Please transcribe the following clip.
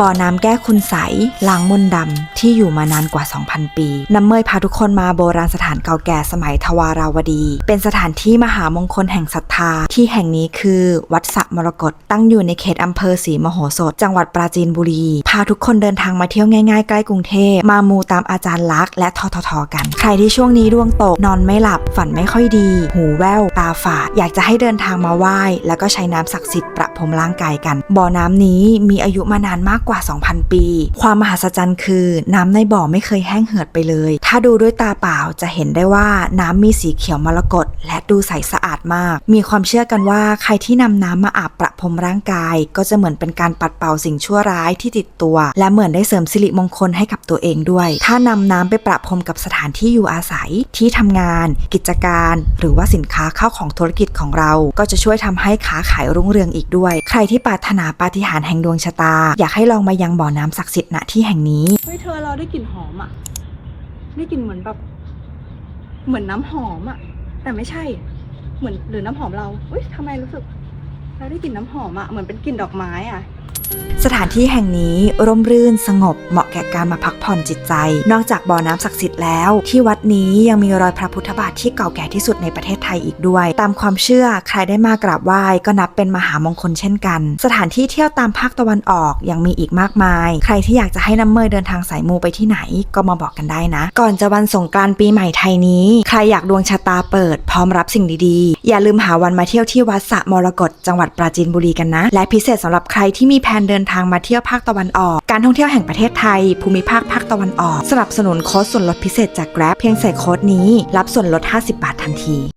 บ่อน้ำแก้คุณใสล้างมนต์ดำที่อยู่มานานกว่า 2,000 ปี น้ำเมยพาทุกคนมาโบราณสถานเก่าแก่สมัยทวาราวดี เป็นสถานที่มหามงคลแห่งศรัทธา ที่แห่งนี้คือวัดสะมรกตตั้งอยู่ในเขตอำเภอศรีมโหสถ จังหวัดปราจีนบุรี พาทุกคนเดินทางมาเที่ยวง่ายๆ ใกล้กรุงเทพ มามูตามอาจารย์ลักษณ์และทททกัน ใครที่ช่วงนี้ดวงตกนอนไม่หลับฝันไม่ค่อยดี หูแว่วตาฝาดอยากจะให้เดินทางมาไหว้ แล้วก็ใช้น้ำศักดิ์สิทธิ์ประพรมร่างกายกัน บ่อน้ำนี้มีอายุมานานมากกว่า 2,000 ปี ความมหัศจรรย์คือ น้ำในบ่อไม่เคยแห้งเหือดไปเลย ถ้าดูด้วยตาเปล่าจะเห็นได้ว่าน้ำมีสีเขียวมรกตและดูใสสะอาดมาก มีความเชื่อกันว่าใครที่นำน้ำมาอาบประพรมร่างกาย ก็จะเหมือนเป็นการปัดเป่าสิ่งชั่วร้ายที่ติดตัว และเหมือนได้เสริมสิริมงคลให้กับตัวเองด้วย ถ้านำน้ำไปประพรมกับสถานที่อยู่อาศัย ที่ทำงาน กิจการ หรือว่าสินค้าเข้าของธุรกิจของเรา ก็จะช่วยทำให้ค้าขายรุ่งเรืองอีกด้วย ใครที่ปรารถนาปาฏิหาริย์แห่งดวงชะตา อยากให้ลองมายังบ่อน้ำศักดิ์สิทธิ์ณที่แห่งนี้ เฮ้ยเธอเราได้กลิ่นหอมอะ ได้กลิ่นเหมือนแบบ เหมือนน้ำหอมอะ แต่ไม่ใช่ เหมือนหรือน้ำหอมเราเฮ้ยทำไมรู้สึก เราได้กลิ่นน้ำหอมอะ เหมือนเป็นกลิ่นดอกไม้อะ สถานที่แห่งนี้ร่มรื่นสงบเหมาะแก่การมาพักผ่อนจิตใจ นอกจากบ่อน้ำศักดิ์สิทธิ์แล้ว ที่วัดนี้ยังมีรอยพระพุทธบาทที่เก่าแก่ที่สุดในประเทศไทยอีกด้วย ตามความเชื่อใครได้มากราบไหว้ก็นับเป็นมหามงคลเช่นกัน สถานที่เที่ยวตามภาคตะวันออกยังมีอีกมากมาย ใครที่อยากจะให้น้ำเมยเดินทางสายมูไปที่ไหนก็มาบอกกันได้นะ ก่อนจะวันสงกรานต์ปีใหม่ไทยนี้ ใครอยากดวงชะตาเปิด พร้อมรับสิ่งดีๆ อย่าลืมหาวันมาเที่ยวที่วัดสะมรกตจังหวัดปราจีนบุรีกันนะ และพิเศษสำหรับใครที่มีแผนเดินทางมาเที่ยวภาคตะวันออก การท่องเที่ยวแห่งประเทศไทย ภูมิภาคภาคตะวันออก สนับสนุนโค้ดส่วนลดพิเศษจาก Grab เพียงใส่โค้ดนี้ รับส่วนลด 50 บาททันที